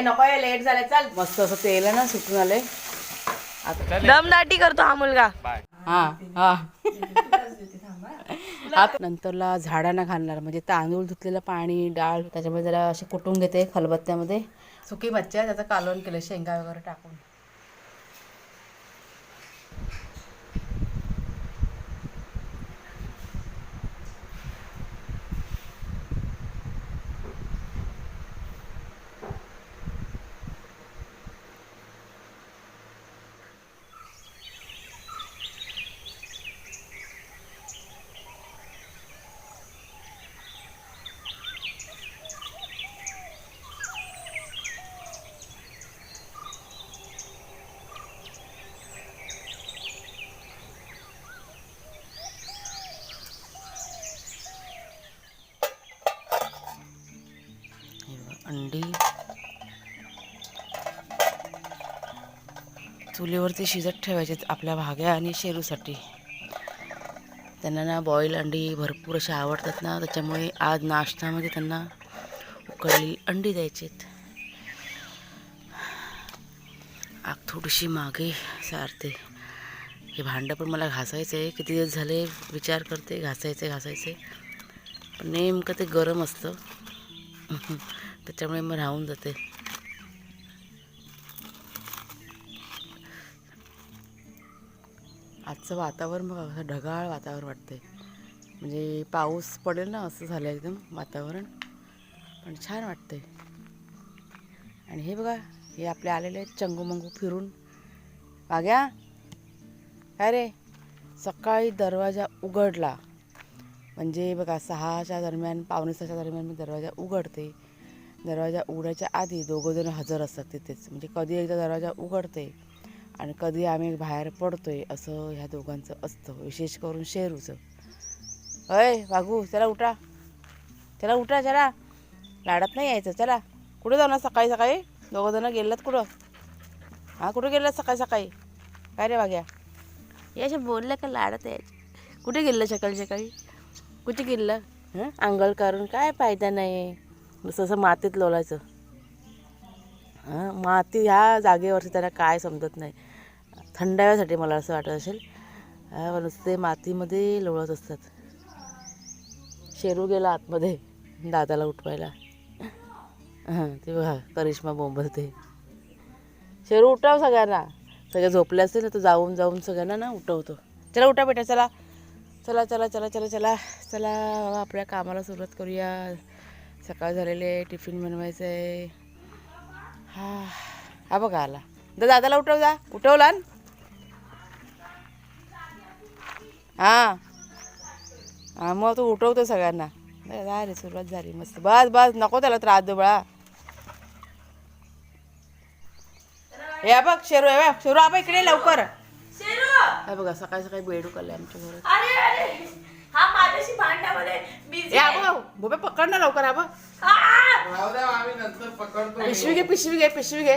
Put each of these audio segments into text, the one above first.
ए नको लेट झालंय चल. मस्त असं तेल आहे ना सुटून आलंय. आता दमदाटी करतो हा मुलगा. हा हा. आता नंतरला झाडांना घालणार म्हणजे तांदूळ धुतलेलं पाणी डाळ त्याच्यामध्ये जरा असे कुटून घेते खलबत्त्यामध्ये. सुकी मच्छी आहे त्याचं कालवण केलं शेंगा वगैरे टाकून हे बघा, अंडी चुलीवरती शिजत ठेवायचे आपल्या भाग्या आणि शेरूसाठी. त्यांना ना बॉईल अंडी भरपूर अशी आवडतात ना त्याच्यामुळे आज नाश्त्यामध्ये त्यांना उकळलेली अंडी द्यायचीत. आग थोडीशी मागे सारते. हे भांडं पण मला घासायचं आहे. किती दिवस झाले विचार करते घासायचे घासायचे. पण नेमकं ते गरम असतं. त्याच्यामुळे मग राहून जाते. आजचं वातावरण बघा असं ढगाळ वातावरण वाटतंय. म्हणजे पाऊस पडेल ना असं झालं एकदम वातावरण. पण छान वाटतंय. आणि हे बघा हे आपले आलेले आहेत चंगूमंगू फिरून. वाग्या काय रे? सकाळी दरवाजा उघडला. म्हणजे बघा सहाच्या दरम्यान पावणे सहाच्या दरम्यान मी दरवाजा उघडते. दरवाजा उघडायच्या आधी दोघंजण हजर असतात तिथेच. म्हणजे कधी एकदा दरवाजा उघडते आणि कधी आम्ही बाहेर पडतोय असं ह्या दोघांचं असतं विशेष करून शेरूचं. अय वाघू चला उठा. चला उठा चला. लाडात नाही यायचं चला. कुठे जाऊ ना सकाळी सकाळी? दोघं जण गेलात कुठं? हां कुठं गेलात सकाळी सकाळी? काय रे वाघ्या? असे बोललं का लाडत यायचे? कुठे गेलं सकाळी सकाळी? कुठे गेलं? हं? अंगल करून काय फायदा नाही? नुसतं असं मातीत लोलायचं माती ह्या जागेवरती त्याला काय समजत नाही. थंडाव्यासाठी मला असं वाटत असेल. नुसते मातीमध्ये लोळत असतात. शेरू गेला आतमध्ये दादाला उठवायला. हां ते बघा करिश्मा बोंबलते. शेरू उठव सगळ्यांना. सगळे झोपले असतील ना तो जाऊन जाऊन सगळ्यांना ना उठवतो. चला उठा बेटा चला. चला चला चला चला चला. चला आपल्या कामाला सुरुवात करूया. सकाळ झालेले आहे टिफिन बनवायचं आहे हा हा बघा आला. दा दादाला उठव जा. उठवला न? हा. हा मग तू उठवतो सगळ्यांना. झाली सुरुवात झाली. मस्त. बस बस. नको त्याला त्रास दे बळा. हे बघ शेरू हे बघ. शेरू आबा इकडे ये लवकर. हे बघा सकाळी सकाळी बेडूक आले आमच्या घरात. हा ए आबा भोपे पकड ना लवकर आबा राहू द्या आम्ही नंतर पकडतो. पिशवी घे पिशवी घे पिशवी घे.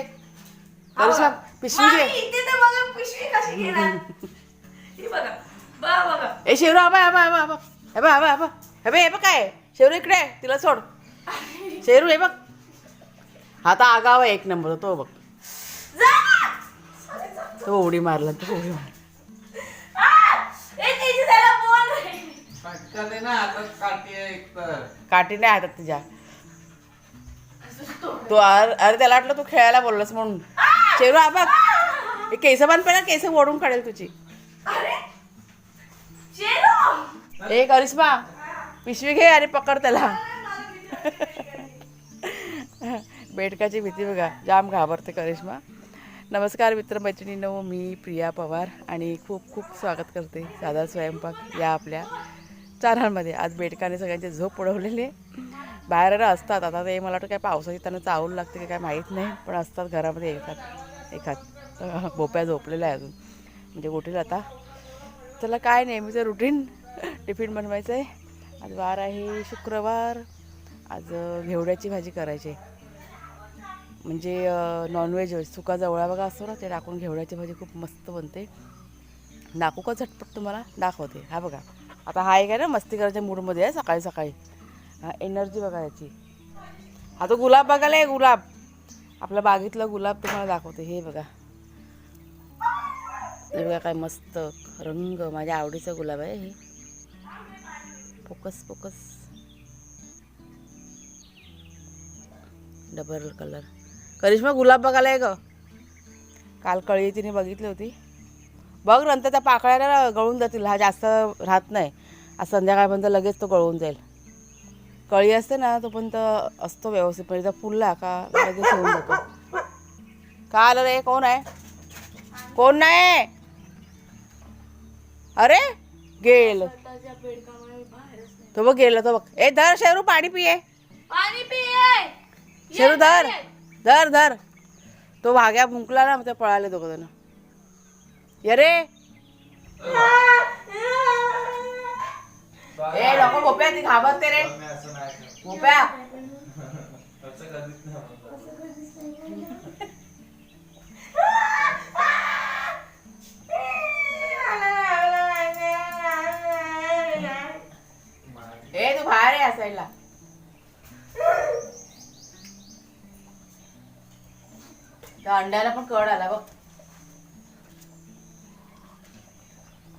करिश्मा पिशवी घे. इथे तर बघा पिशवी कशी घेणार? ही बघा. बघा बघा. ए शेरू आबा आबा आबा आबा. हे बघ आबा आबा. हे बघ हे बघ काय? शेरू इकडे आहे, तिला सोड. शेरू हे बघ. आता आगाव आहे एक नंबर तो बघ. जा ना! तो उडी मारला तो उडी मारला. आ! ए, त्याची त्याला बोल. पटकन आहे ना आता आहे काठी नाही हातात तुझ्या तो अर- अरे त्याला वाटलं तू खेळायला बोललास म्हणून. शेरू आबा हे केस बांध पहिला केस ओढून काढेल तुझी. ए करिश्मा पिशवी घे आणि पकड त्याला. बेडकाची भीती बघा जाम घाबरते करिश्मा. नमस्कार मित्रमैत्रिणींनो मी प्रिया पवार आणि खूप खूप स्वागत करते साधा स्वयंपाक या आपल्या चॅनलमध्ये आज बेडकाने सगळ्यांची झोप उडवलेली. बाहेर असतात. आता ते मला वाटतं काय पावसाची त्यांना चावलं लागते की काय माहीत नाही पण असतात घरामध्ये येतात एखाद. भोप्या झोपलेल्या आहे अजून. म्हणजे उठेल आता. त्याला काय नेहमीचं रुटीन टिफिन बनवायचं आहे आज वार आहे शुक्रवार. आज घेवड्याची भाजी करायची. आहे. म्हणजे नॉनव्हेज सुका जवळा बघा असतो ना ते टाकून घेवड्याची भाजी खूप मस्त बनते. दाखवू का झटपट तुम्हाला? दाखवते. हा बघा. आता हा एक आहे ना मस्ती करायच्या मूडमध्ये आहे सकाळी सकाळी. हा एनर्जी बघा याची. हा तो गुलाब बघायला आहे गुलाब. आपल्या बागेतलं गुलाब तुम्हाला दाखवते हे बघा. हे बघा काय मस्त रंग माझ्या आवडीचा गुलाब आहे हे. Focus focus. Double colour Karishma गुलाब बघायला आहे ग. काल कळी तिने बघितली होती. बघ नंतर त्या पाकळ्याला गळून जातील हा जास्त राहत नाही. आज संध्याकाळपर्यंत लगेच तो गळून जाईल. कळी असते ना तोपर्यंत असतो व्यवस्थित. पण एकदा फुलला का लगेच होऊन जातो. का आलं रे? कोण आहे? कोण नाही? अरे गेल. तो बघ गेला तो बघ. ए धर शेरू पाणी पिये. पाणी पिये. शेरू धर. धर धर. तो भाग्या भुंकला ना मग ते पळाले दोघं जण. ये रे. ए नको गोप्या ती घाबरते रे. गोप्या ए तू बाहेर आहे असायला त्या अंड्याला पण कड आला बघ.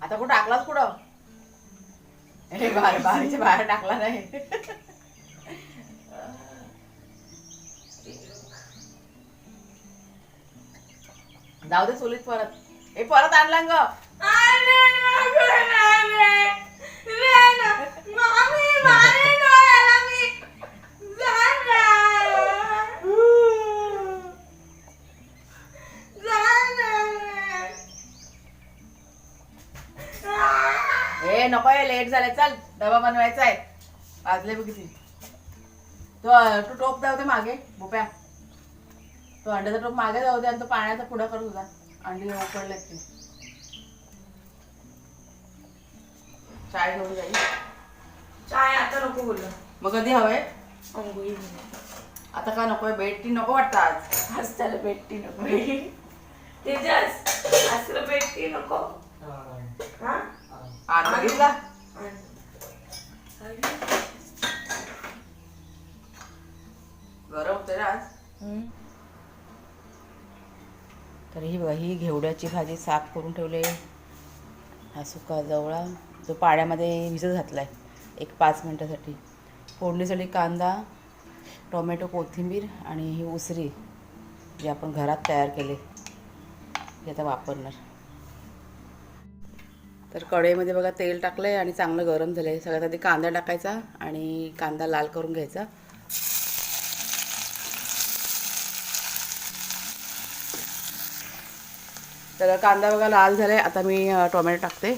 आता कुठं टाकलाच कुठं? हे बाहेर बाहेरच्या बाहेर टाकला नाही. जाऊ दे चुलीत परत. हे परत आणला ग. ए नको हे लेट झाले चल डबा बनवायचा आहे. वाजले बघ किती. तो तू टोप जाऊ दे मागे बोप्या. तो अंड्याचा टोप मागे जाऊ दे आणि तो पाण्याचा पुढं कर तुझा. अंडी उकडले ती. चाय घेऊन जाईल चाय आता नको बोललं मग कधी हवंय? अंघोळी. आता का नकोय टी नको वाटतं आज. आज त्याला भेटती नको. तेजस असलं भेटती नको. हा? बघितला गरम आज. तर ही बघा ही घेवड्याची भाजी साफ करून ठेवले हा सुका जवळा जो पाण्यामध्ये भिजत घातला आहे एक पाच मिनटासाठी. फोडणीसाठी कांदा टोमॅटो कोथिंबीर आणि ही उसरी जी आपण घरात तयार केले ती आता वापरणार. तर कढईमध्ये बघा तेल टाकलं आहे आणि चांगलं गरम झालं आहे सगळ्यात आधी कांदा टाकायचा आणि कांदा लाल करून घ्यायचा. तर कांदा बघा लाल झालाय. आता मी टोमॅटो टाकते.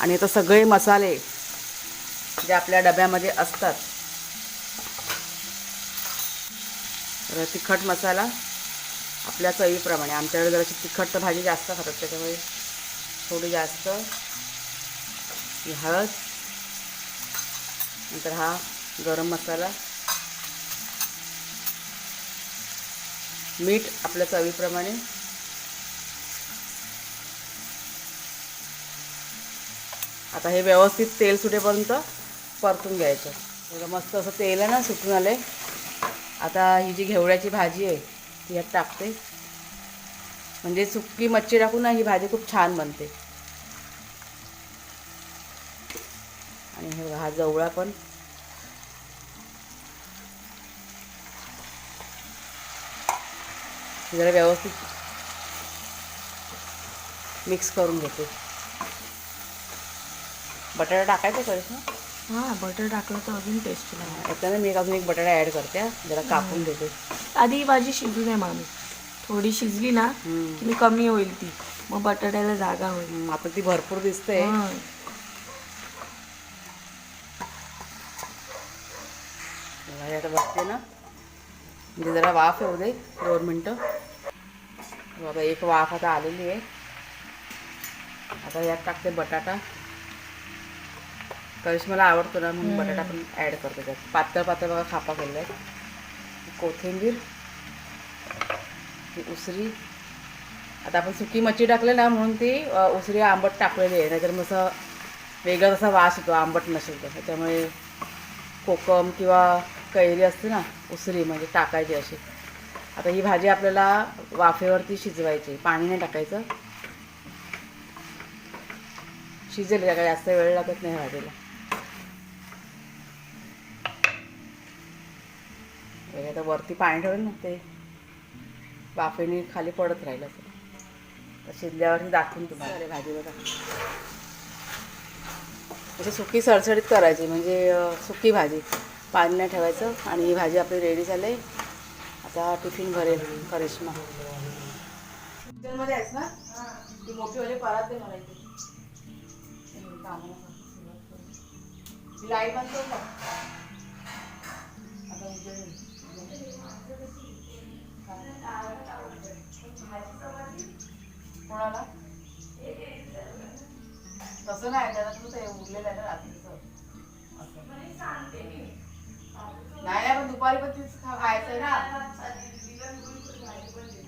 आणि आता सगळे मसाले जे आपल्या डब्यामध्ये असतात. तर तिखट मसाला. आपल्या चवीप्रमाणे. आमच्याकडे जराशी तिखट भाजी जास्त खातात त्याच्यामुळे थोडी जास्त. हळद. नंतर हा गरम मसाला. मीठ आपल्या चवीप्रमाणे. आता हे व्यवस्थित तेल सुटेपर्यंत परतून घ्यायचं. बघा मस्त असं तेल आहे ना सुटून आले आता ही जी घेवड्याची भाजी आहे ती यात टाकते. म्हणजे सुकी मच्छी टाकून ना ही भाजी खूप छान बनते. आणि हे बघा हा जवळा पण. जरा व्यवस्थित मिक्स करून घेते. बटाटा टाकायचा करेस ना हा बटर टाकलं तर अजून टेस्टी लागणार. याच्यानं मी अजून एक बटाटा ॲड करते. जरा कापून घेते आधी ही भाजी शिजू नये मामी. थोडी शिजली ना. की कमी होईल ती. मग बटाट्याला जागा होईल. आता ती भरपूर दिसते आता बघते ना. म्हणजे जरा वाफ येऊ दे दोन मिनटं. बघा एक वाफ आता आलेली आहे. आता यात टाकते बटाटा. करिश्माला आवडतो ना म्हणून बटाटा पण ॲड करते त्यात. पातळ पातळ बघा खापा केलेला आहे. कोथिंबीर. ही उसरी. आता आपण सुकी मच्छी टाकले ना म्हणून ती उसरी आंबट टाकलेली आहे. नाहीतर मग असं वेगळा असा वास येतो आंबट नसेल तर. त्याच्यामुळे कोकम किंवा कैरी असते ना उसरी म्हणजे टाकायची अशी. आता ही भाजी आपल्याला वाफेवरती शिजवायची. पाणी नाही टाकायचं. शिजेल का? काय जास्त वेळ लागत नाही भाजीला. आता वरती पाणी ठेवलं ना ते. वाफेने खाली पडत राहिलं असं. तर शिजल्यावर दाखवून तुम्हाला. भाजी बघा. म्हणजे सुकी सडसडीत करायची म्हणजे सुकी भाजी. पाणी नाही ठेवायचं आणि ही भाजी आपली रेडी झाली. आता टिफिन भरेल करिश्मा. मध्ये आहेस ना? ती मोठी वाली परात दे मला इथे लाइट बंद करू का? आता. कोणाला? तसं नाही त्याला तुझं ते उरलेलं आहे ना रात्रीचं. असं. नाही नाही, पण दुपारी पण तीच खायचं आहे ना.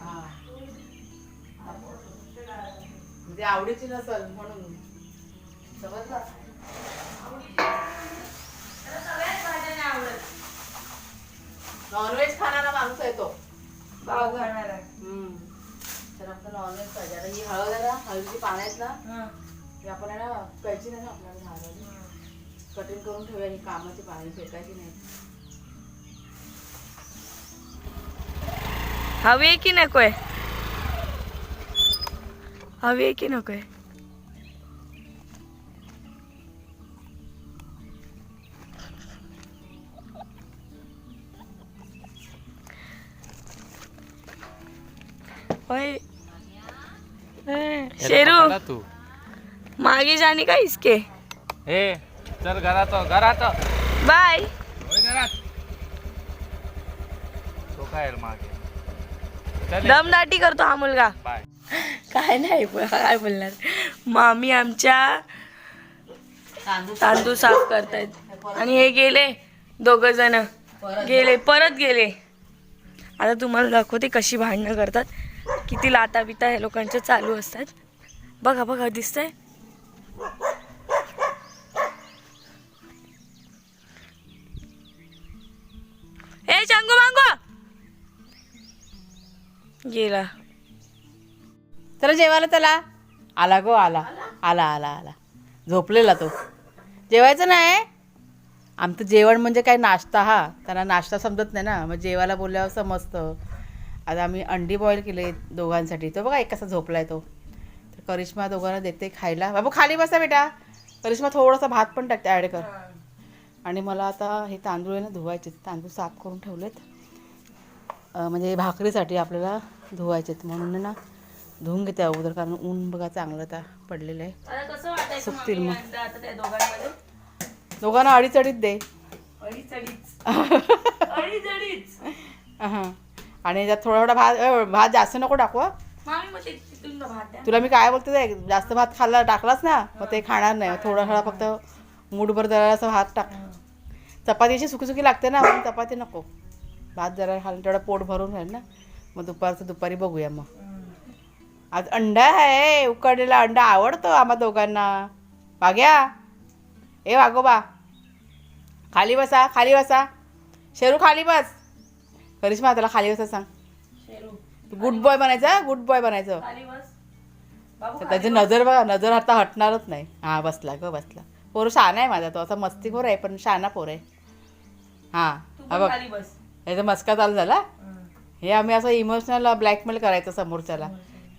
हा. म्हणजे आवडीची नसल म्हणून. समजलं नॉनव्हेज खाणारा माणूस आहे तो. आहे. हम्म. तर आपलं नॉनव्हेज पाहिजे. आता ही हळद आहे ना हळदीची पानं आहेत ना हं. आपण आहे ना प्यायची नाही ना आपल्याला कटिंग करून ठेवूया ही कामाची पाणी फेकायची नाही. हवी आहे की नकोय? हवी आहे की नकोय? ओए शेरू. तू. मागे जाणे का. इसके ए चल घरात घरात. बाय. घरात? तो काय मागे? दमदाटी करतो हा मुलगा. बाय. काय नाही काय बोलणार. मामी आमच्या तांदूळ साफ करतायत. आणि हे गेले दोघ जण गेले परत गेले. आता तुम्हाला दाखवते कशी भांडणं करतात. किती लाता बिता हे लोकांच्या चालू असतात. बघा बघा दिसतंय? ए चांगू मांगो! गेला. चला जेवायला चला. आला गो आला. आला आला आला. झोपलेला तो. जेवायचं नाही? आमचं जेवण म्हणजे काय नाश्ता हा. त्यांना नाश्ता समजत नाही ना. मग जेवायला बोलल्यावर समजतं. आता आम्ही अंडी बॉईल केले दोघांसाठी. तो बघा एक कसा झोपलाय तो. तर करिश्मा दोघांना देते खायला. बाबू खाली बसा बेटा. करिश्मा थोडासा भात पण टाकते ॲड कर. आणि मला आता हे तांदूळ आहे ना धुवायचे तांदूळ साफ करून ठेवलेत. म्हणजे भाकरीसाठी आपल्याला धुवायचेत म्हणून आहे ना धुवून घेते अगोदर कारण ऊन बघा चांगलं आता पडलेलं आहे. सुकतील मग. दोघांना अडीच अडीच दे. हां. आणि त्यात थोडा थोडा भात भात जास्त नको टाकू. मामी मग ते तिथून ना भात द्या. तुला मी काय बोलते जास्त भात खाल्ला टाकलास ना मग ते खाणार नाही. थोडा थोडा फक्त मूठभर जरा भात टाक. चपाती अशी सुकी सुकी लागते ना म्हणून चपाती नको. भात जरा खाल्लं तेवढं पोट भरून राहील ना. मग दुपारचं दुपारी बघूया मग. आज अंडा आहे उकडलेला अंडा आवडतो आम्हा दोघांना. वाग्या ए वागोबा खाली बसा खाली बसा. शेरू खाली बस. करिश्मा त्याला खाली बसा सांग. गुड बॉय बनायचं गुड बॉय बनायचं. त्याची नजर बघा नजर आता हटणारच नाही. हा बसला ग बसला. पोर शहाणा आहे माझा तो असा मस्तीखोर आहे पण शहाणा पोर आहे. हा हा बघ. याचा मस्का चालू झाला? हे आम्ही असं इमोशनल ब्लॅकमेल करायचं समोरच्याला.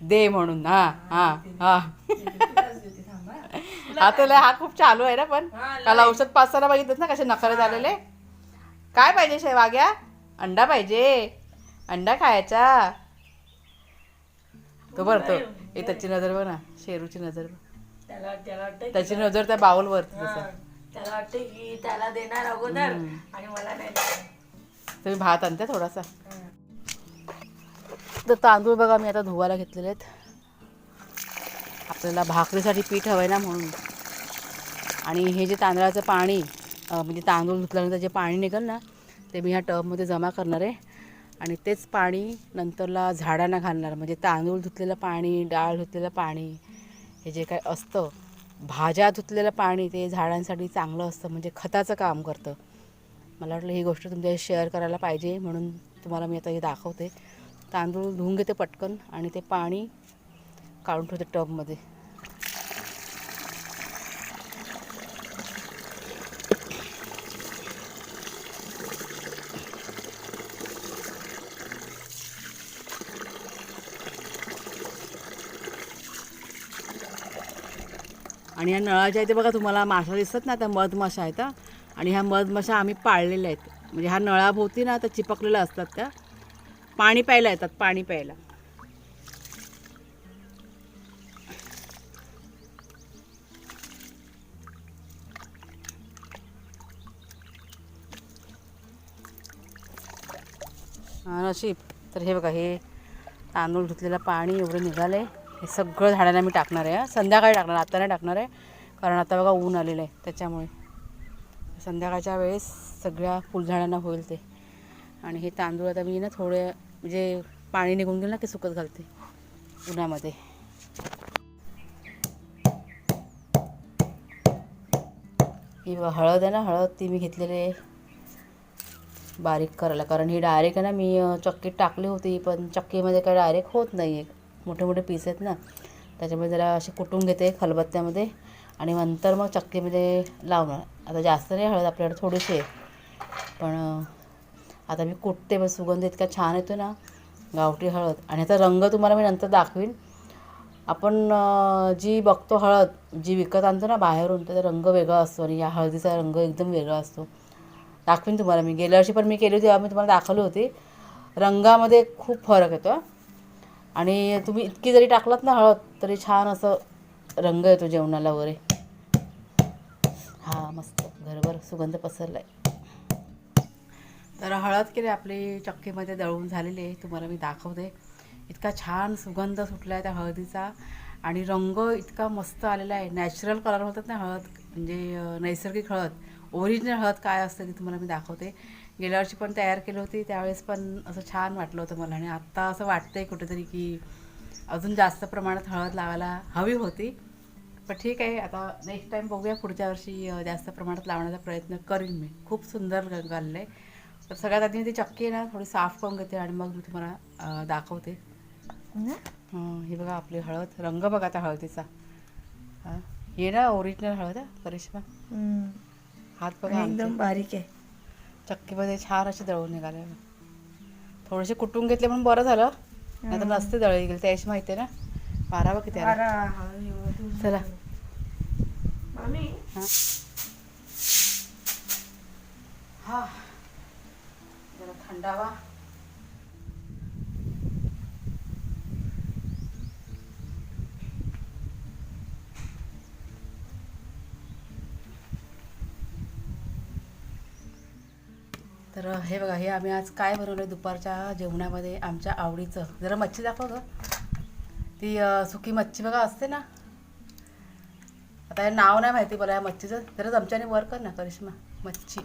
दे म्हणून. हा हा हा. हा तुला हा खूप चालू आहे ना पण? काल औषध पाचताना बघितलंस ना कसे नखरे झालेले? काय पाहिजे शेवाग्या अंडा पाहिजे. अंडा खायचा. तो बरं तो. ए त्याची नजर बघ ना. शेरूची नजर बघ. त्याला त्याला वाटतं त्याची नजर त्या बाउलवरती तसं. त्याला वाटतं की त्याला देणार अगोदर आणि मला नाही देणार. तुम्ही भात आणता थोडासा? तर तांदूळ बघा मी आता धुवायला घेतलेले आहेत. आपल्याला भाकरीसाठी पीठ हवं आहे ना म्हणून. आणि हे जे तांदळाचं पाणी अं, म्हणजे तांदूळ धुतल्यानंतर जे पाणी निघेल ना ते मी ह्या टबमध्ये जमा करणार आहे. आणि तेच पाणी नंतरला झाडांना घालणार म्हणजे तांदूळ धुतलेलं पाणी डाळ धुतलेलं पाणी हे जे काय असतं भाज्या धुतलेलं पाणी ते झाडांसाठी चांगलं असतं म्हणजे खताचं काम करतं. मला वाटलं ही गोष्ट तुमच्याशी शेअर करायला पाहिजे म्हणून तुम्हाला मी आता हे दाखवते. तांदूळ धुवून घेते पटकन आणि ते पाणी काढून ठेवते टबमध्ये. आणि ह्या नळाच्या इथे बघा तुम्हाला माशा दिसतात ना त्या मधमाशा आहेत आणि ह्या मधमाशा आम्ही पाळलेल्या आहेत. म्हणजे ह्या नळाभोवती ना त्या चिपकलेल्या असतात त्या. पाणी प्यायला येतात पाणी प्यायला. नशीब. तर हे बघा हे तांदूळ धुतलेलं पाणी एवढं निघालं आहे हे सगळं झाडांना मी टाकणार आहे संध्याकाळी टाकणार आता नाही टाकणार आहे कारण आता बघा ऊन आलेलं आहे त्याच्यामुळे. संध्याकाळच्या वेळेस सगळ्या फुलझाडांना होईल ते. आणि हे तांदूळ आता मी ना थोडे म्हणजे पाणी निघून गेलं ना की सुकत घालते उन्हामध्ये. ही हळद आहे ना हळद ती मी घेतलेली आहे. बारीक करायला कारण ही डायरेक्ट आहे ना मी चक्कीत टाकली होती पण चक्कीमध्ये काय डायरेक्ट होत नाही आहे मोठे मोठे पीस आहेत ना. त्याच्यामुळे जरा असे कुटून घेते खलबत्त्यामध्ये आणि नंतर मग चक्कीमध्ये लावणार. आता जास्त नाही हळद आपल्याकडे थोडीशी आहे. पण आता मी कुटते मग सुगंध इतका छान येतो ना गावठी हळद. आणि आता रंग तुम्हाला मी नंतर दाखवीन. आपण जी बघतो हळद जी विकत आणतो ना बाहेरून त्याचा रंग वेगळा असतो आणि या हळदीचा रंग एकदम वेगळा असतो. दाखवीन तुम्हाला मी. गेल्या वर्षी पण मी केली होती मी तुम्हाला दाखवली होती. रंगामध्ये खूप फरक येतो आणि तुम्ही इतकी जरी टाकलात ना हळद तरी छान असं रंग येतो जेवणाला वगैरे. हा मस्त. घरभर सुगंध पसरला आहे तर हळद केले आपली चक्कीमध्ये दळून झालेली आहे. तुम्हाला मी दाखवते. इतका छान सुगंध सुटला आहे त्या हळदीचा. आणि रंग इतका मस्त आलेला आहे. नॅचरल कलर होतात ना हळद म्हणजे नैसर्गिक हळद. ओरिजिनल हळद काय असते ती तुम्हाला मी दाखवते. गेल्या वर्षी पण तयार केली होती त्यावेळेस पण असं छान वाटलं होतं मला. आणि आत्ता असं वाटतंय कुठेतरी की अजून जास्त प्रमाणात हळद लावायला हवी होती. पण ठीक आहे आता नेक्स्ट टाईम बघूया पुढच्या वर्षी जास्त प्रमाणात लावण्याचा प्रयत्न करीन मी. खूप सुंदर आलेलं आहे. तर सगळ्यात आधी मी ती चक्की आहे ना थोडी साफ करून घेते आणि मग मी तुम्हाला दाखवते. हं, बघा आपली हळद. रंग बघा त्या हळदीचा. हां ना ओरिजिनल हळद आहे करिश्मा. हात बघा. एकदम बारीक आहे. चक्कीमध्ये छान असे दळून निघाले. थोडेसे कुटून घेतले म्हणून बरं झालं. नाही तर नसते दळली गेली. त्याची माहिती आहे ना? बारा बघ किती आले. चला. हा. जरा थंडावा. तर हे बघा हे आम्ही आज काय बनवलं दुपारच्या जेवणामध्ये आमच्या आवडीचं. जरा मच्छी दाखव ग. ती सुकी मच्छी बघा असते ना? आता हे नाव नाही माहिती मला या मच्छीचं. जरा चमच्याने वर कर ना करिश्मा. मच्छी.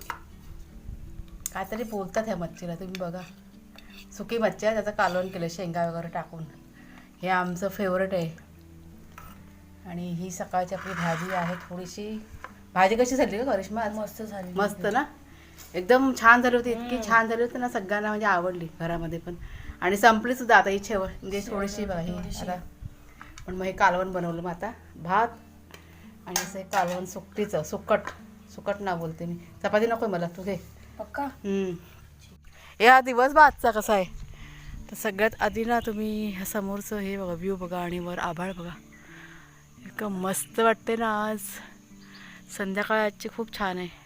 काहीतरी बोलतात ह्या मच्छीला तुम्ही बघा. सुकी मच्छी आहे त्याचं कालवण केलं शेंगा वगैरे टाकून. हे आमचं फेवरेट आहे. आणि ही सकाळची आपली भाजी आहे थोडीशी. भाजी कशी झाली का करिश्मा? मस्त झाली मस्त ना? एकदम छान झाली होती इतकी छान झाली होती ना सगळ्यांना म्हणजे आवडली घरामध्ये पण. आणि संपली सुद्धा आता ही शेवट म्हणजे थोडीशी ही आता. पण मग हे कालवण बनवलं मग आता. भात आणि असं कालवण सुकटीचं सुकट. सुकट ना बोलते मी. चपाती नको मला तू घे. पक्का? हम्म. हा दिवस आजचा कसा आहे? तर सगळ्यात आधी ना तुम्ही ह्या समोरचं हे बघा व्ह्यू बघा आणि वर आभाळ बघा. इतकं मस्त वाटते ना आज. संध्याकाळ आजची खूप छान आहे.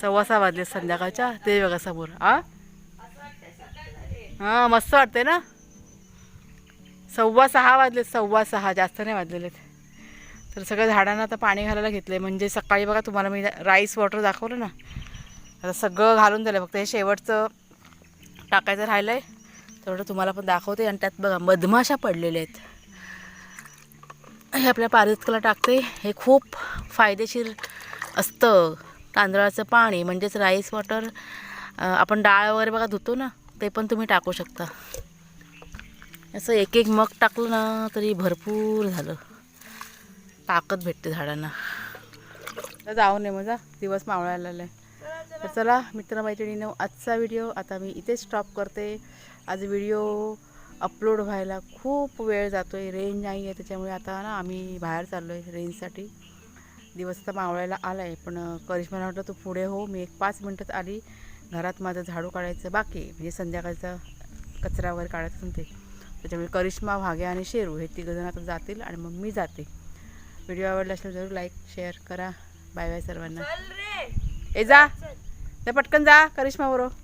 सव्वा सहा वाजले संध्याकाळच्या ते बघा समोर. आ हां मस्त वाटते ना? सव्वा सहा वाजले सव्वा सहा जास्त नाही वाजलेले तर सगळ्या झाडांना आता पाणी घालायला घेतलं आहे म्हणजे सकाळी बघा तुम्हाला मी राईस वॉटर दाखवलं ना? आता सगळं घालून दिलं फक्त हे शेवटचं टाकायचं राहिलं आहे तेवढं तुम्हाला पण दाखवते. आणि त्यात बघा मधमाशा पडलेल्या आहेत. हे आपल्या पारितकला टाकते हे खूप फायदेशीर असतं. तांदळाचं पाणी म्हणजेच राईस वॉटर आपण डाळ वगैरे बघा धुतो ना ते पण तुम्ही टाकू शकता. असं एक एक मग टाकलं ना तरी भरपूर झालं. ताकद भेटते झाडांना. जाऊ नये माझा दिवस मावळायला आहे तर चला मित्रमैत्रिणीनं आजचा व्हिडिओ आता मी इथेच स्टॉप करते. आज व्हिडिओ अपलोड व्हायला खूप वेळ जातो आहे रेंज नाही आहे त्याच्यामुळे आता ना आम्ही बाहेर चाललो आहे रेंजसाठी दिवस तर मावळायला आला आहे पण करिश्माला म्हटलं तू पुढे हो मी एक पाच मिनटात आली घरात माझं झाडू काढायचं बाकी. म्हणजे संध्याकाळचा कचरा वगैरे काढायचं असेल ते त्याच्यामुळे करिश्मा भाग्या आणि शेरू हे तिघंजण आता जातील आणि मग मी जाते. व्हिडिओ आवडला असेल जरूर लाईक शेअर करा. बाय बाय सर्वांना. ए जा. जा पटकन जा करिश्मा बरोबर.